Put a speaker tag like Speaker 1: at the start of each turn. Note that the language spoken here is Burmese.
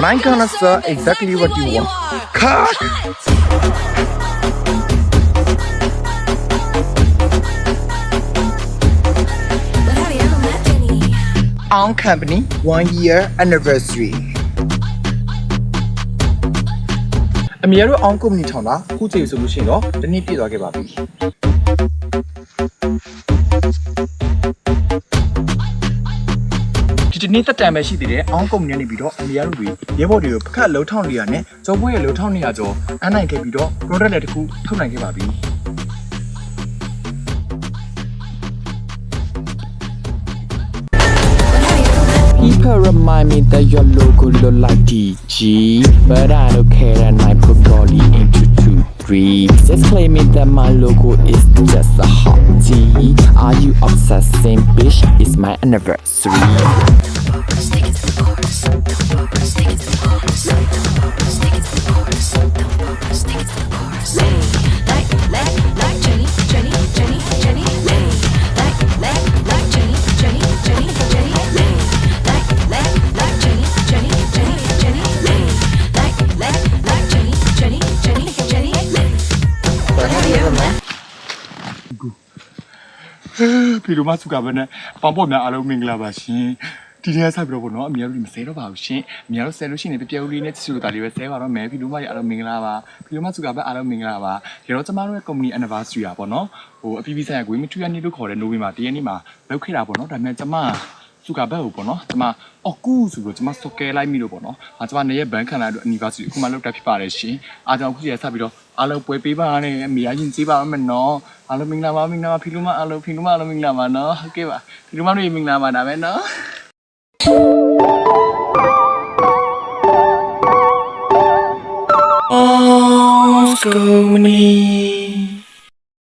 Speaker 1: But I'm gonna say exactly what you want. Cut! On company one year anniversary. အမေတို့ on company ထောင်တာခုချိန်ဆိုလို့ရှိရင်တော့တနည်းပြည့်သွားခဲ့ပါပြီ ဒီတနေ့သက်တမ်းပဲရှိသေးတယ် on company ကနေပြီးတော့အမေတို့တွေရဲဘော်တွေကိုပခတ်လှုံထောင်းနေရနဲ့ကျော်ပွဲရဲ့လှုံထောင်းနေရကျော်အနိုင်ခဲ့ပြီးတော့ product လည်းတစ်ခုထုတ်နိုင်ခဲ့ပါပြီ
Speaker 2: People remind me that your logo look like DG But I don't care and I put Dolly into 2, 3 Just claiming that my logo is just a hot tea Are you obsessing, bitch? It's my anniversary ။
Speaker 1: ဖီလိုမစုကပဲနဲ့ပေါင်ပေါ့များအားလုံးမင်္ဂလာပါရှင်။ဒီနေ့ဆက်ပြီးတော့ပေါ့နော်အမေတို့မဆဲတော့ပါဘူးရှင်။အမေတို့ဆဲလို့ရှိရင်ပြပြဦးလေးနဲ့ချစ်စုတာလေးပဲဆဲပါတော့မယ်။ဖီလိုမရအားလုံးမင်္ဂလာပါ။ဖီလိုမစုကပဲအားလုံးမင်္ဂလာပါ။ဒီတော့ကျမတို့ရဲ့ company anniversary อ่ะပေါ့နော်။ဟိုအပီပီဆိုင်ကဂွေးမထူရနေ့လို့ခေါ်တဲ့ November တရက်နေ့မှာလုပ်ခဲ့တာပေါ့နော်။ဒါပေမဲ့ကျမစုကဘက်ကိုပေါ့နော်ကျမအော်ကူဆိုပြီးတော့ကျမစတော့ကဲလိုက်မိလို့ပေါ့နော်။အာကျမနေရဲ့ဘန်ခံလာတို့ anniversary အခုမှလုပ်တာဖြစ်ပါတယ်ရှင်။အားကြောင့်အခုရဆက်ပြီးတော့အားလုံးပွဲပေးပါနဲ့အမေအရင်ကြီးပါမယ်နော်။ အားလုံးမင်္ဂလာပါမင်္ဂလာပါဖီလိုမအားလုံးဖီလိုမအားလုံးမင်္ဂလာပါနော်။ဟုတ်ကဲ့ပါ။ဖီလိုမတို့မင်္ဂလာပါဒါပဲနော်။ Oh, so many.